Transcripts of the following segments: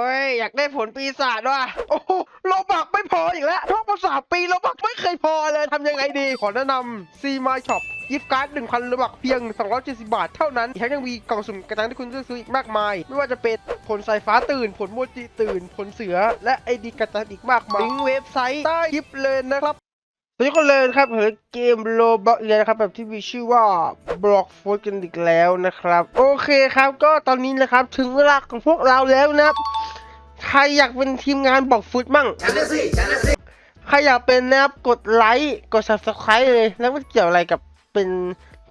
เฮ้ยอยากได้ผลปีศาจว่ะโอ้โหโลบักไม่พออีกแล้วท่องภาษาปีโลบักไม่เคยพอเลยทำยังไงดี ขอแนะนำซีมาช็อปยิฟการ์ด1,000โลบักเพียง 270 บาทเท่านั้นอีกทั้งยังมีกล่องสุ่มกระตังที่คุณจะซื้ออีกมากมาย ไม่ว่าจะเป็นผลสายฟ้าตื่น ผลโมจิตื่น ผลเสือ และไอดีกระตังอีกมากมายลิงก์เว็บไซต์ใต้คลิปเลยนะครับสวัสดีคนเลยนครับเฮ้ยเกมโลบ็อกเลยนะครับแบบที่มีชื่อว่าบล็อกฟูดกันอีกแล้วนะครับ โอเคครับก็ตอนนี้นะครับถึงเวลาของพวกเราแล้วนะครับ ใครอยากเป็นทีมงานบอกฟุตมั่งฉันนะสิฉันนะสิใครอยากเป็นนะครับกดไลค์กด subscribe เลย แล้วมันเกี่ยวอะไรกับเป็น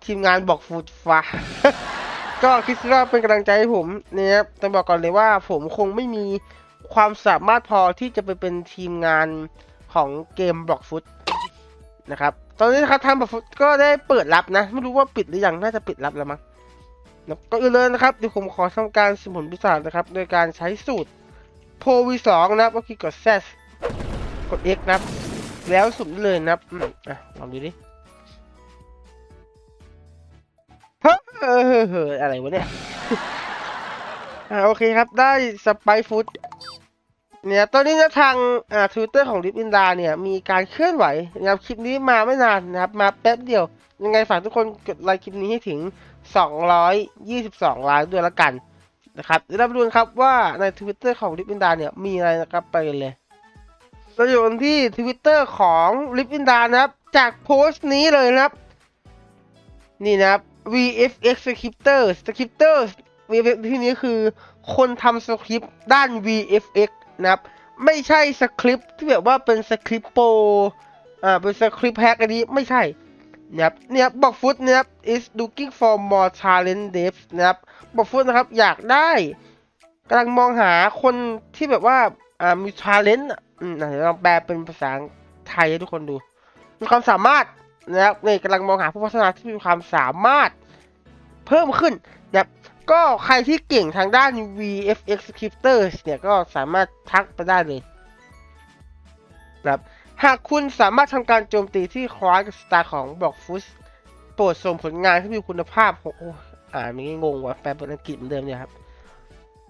ทีมงานบอกฟุตฟ้าก็คิดว่าเป็นกำลังใจให้ผมนะครับแต่บอกก่อนเลยว่าผมคงไม่มีความสามารถพอที่จะไปเป็นทีมงานของเกมบล็อกฟุตนะครับ ตอนนี้นะครับทางบล็อกฟุตก็ได้เปิดรับนะ ไม่รู้ว่าปิดหรือยังน่าจะปิดรับแล้วมั้งแล้วก็อื่นเลยนะครับเดี๋ยวผมขอทำการสิมผลพิศาจนะครับ โดยการใช้สูตร โพวีสองนะครับก็คือกด Z กด X นะครับ แล้วสุ่มได้เลยนะครับอะลองดูดิเฮ้ยเฮ้ยเฮ้ยเฮ้ยอะไรวะเนี่ยอ่าโอเคครับได้สไปฟุตเนี่ยตอนนี้นะทางอ่าทวิตเตอร์ของลิฟอินดาเนี่ย มีการเคลื่อนไหวนะครับคลิปนี้มาไม่นานนะครับ มาแป๊บเดียว ยังไงฝากทุกคนกดไลค์คลิปนี้ให้ถึง 222ไลค์ด้วยละกัน นะครับเดี๋ยวเราไปดูนครับว่าในทวิตเตอร์ของลิฟอินดาเนี่ยมีอะไรนะครับไปเลยเราอยู่กันที่ทวิตเตอร์ของลิฟอินดานะครับ จากโพสต์นี้เลยนะครับ นี่นะครับ VFX Scripter Scripter VFX ที่นี้คือคนทำสคริปต์ด้าน VFX นะครับ ไม่ใช่สคริปต์ที่แบบว่าเป็นสคริปต์โปรอ่าเป็นสคริปต์แฮกอันนี้ไม่ใช่ นะครับเนี่ยบอกฟุตนะครับ is looking for more talent devs นะครับบอกฟุตนะครับอยากได้กำลังมองหาคนที่แบบว่าอ่ามี talent อะอืมเดี๋ยวลองแปลเป็นภาษาไทยให้ทุกคนดู มีความสามารถนะครับนี่กำลังมองหาผู้พัฒนาที่มีความสามารถเพิ่มขึ้นนะครับก็ใครที่เก่งทางด้าน VFX Scripters เนี่ยก็สามารถทักไปได้เลยนะครับ หากคุณสามารถทำการโจมตีที่คล้ายกับสไตล์ของบล็อกฟุสโปรดส่งผลงานที่มีคุณภาพโอ้อ่านไม่งงว่ะแปลเป็นอังกฤษเหมือนเดิมเนี่ยครับ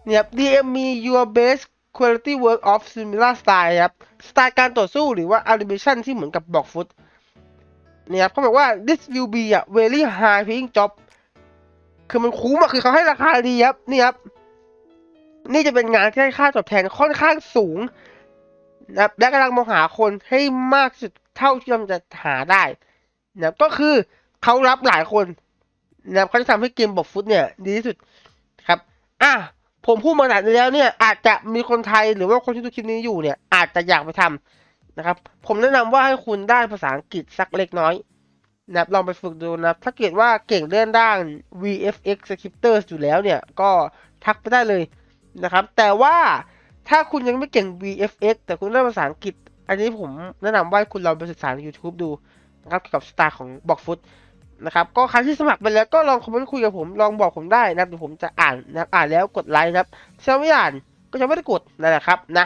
เนี่ย DME your best quality work of similar style ครับสไตล์การต่อสู้หรือว่า animation ที่เหมือนกับบล็อกฟุตเนี่ยครับเขาบอกว่า this will be a very high paying job คือมันคุ้มอะคือเขาให้ราคาดีครับนี่ครับ นี่จะเป็นงานที่ให้ค่าตอบแทนค่อนข้างสูง นะครับและกำลังมองหาคนให้มากสุดเท่าที่เราจะหาได้นะครับก็คือเขารับหลายคนนะครับเขาจะทำให้เกมบอกฟุตเนี่ยดีที่สุดครับ อะผมพูดมาขนาดนี้แล้วเนี่ยอาจจะมีคนไทยหรือว่าคนที่ดูคลิปนี้อยู่เนี่ย อาจจะอยากไปทำนะครับ ผมแนะนำว่าให้คุณได้ภาษาอังกฤษสักเล็กน้อยนะครับลองไปฝึกดูนะครับ ถ้าเกิดว่าเก่งเรื่องด้าน VFX Scripters อยู่แล้วเนี่ย ก็ทักไปได้เลยนะครับ แต่ว่า ถ้าคุณยังไม่เก่ง VFX แต่คุณได้ภาษาอังกฤษ อันนี้ผมแนะนำว่าคุณลองไปศึกษาใน YouTube ดูนะครับเกี่ยวกับสไตล์ของบอกฟุตนะครับก็ใครที่สมัครไปแล้วก็ลองคอมเมนต์คุยกับผมลองบอกผมได้นะครับเดี๋ยวผมจะอ่านนะอ่านแล้วกดไลค์นะครับถ้าไม่อ่านก็จะไม่ได้กดนั่นแหละครับนะ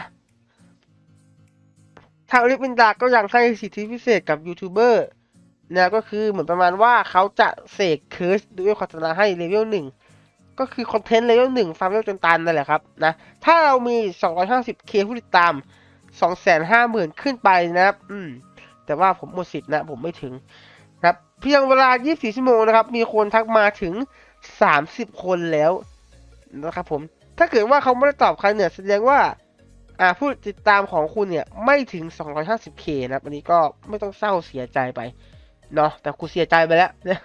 ทางลิฟต์อินดาก็ยังให้สิทธิพิเศษกับยูทูบเบอร์นะก็คือเหมือนประมาณว่าเขาจะเสกเคิร์สด้วยโฆษณาให้เลเวลหนึ่ง ก็คือคอนเทนต์เลเวลหนึ่งฟาร์มเลเวลจนตันนั่นแหละครับนะถ้าเรามี 250k ผู้ติดตาม 250,000 ขึ้นไปนะครับอืมแต่ว่าผมหมดสิทธิ์นะผมไม่ถึงครับเพียงเวลา 24 ชั่วโมงนะครับ มีคนทักมาถึง 30 คนแล้วนะครับผมถ้าเกิดว่าเขาไม่ได้ตอบใครเนี่ยแสดงว่าอ่าผู้ติดตามของคุณเนี่ยไม่ถึง 250k นะครับอันนี้ก็ไม่ต้องเศร้าเสียใจไปเนาะแต่กูเสียใจไปแล้วนะ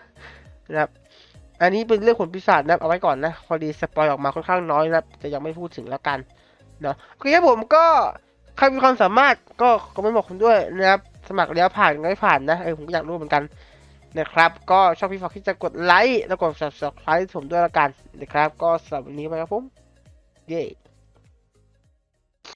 ครับ อันนี้เป็นเรื่องผลพิศาจนะครับเอาไว้ก่อนนะ พอดีสปอยออกมาค่อนข้างน้อยนะจะยังไม่พูดถึงแล้วกันเนาะโอเคครับผมก็ใครมีความสามารถก็คอมเมนต์บอกผมด้วยนะครับสมัครแล้วผ่านไม่ผ่านนะเออผมก็อยากรู้เหมือนกันนะครับ ก็ชอบพี่ฝากที่จะกดไลค์แล้วกด subscribe ผมด้วยละกันนะครับ ก็สำหรับวันนี้ไปครับผม เย้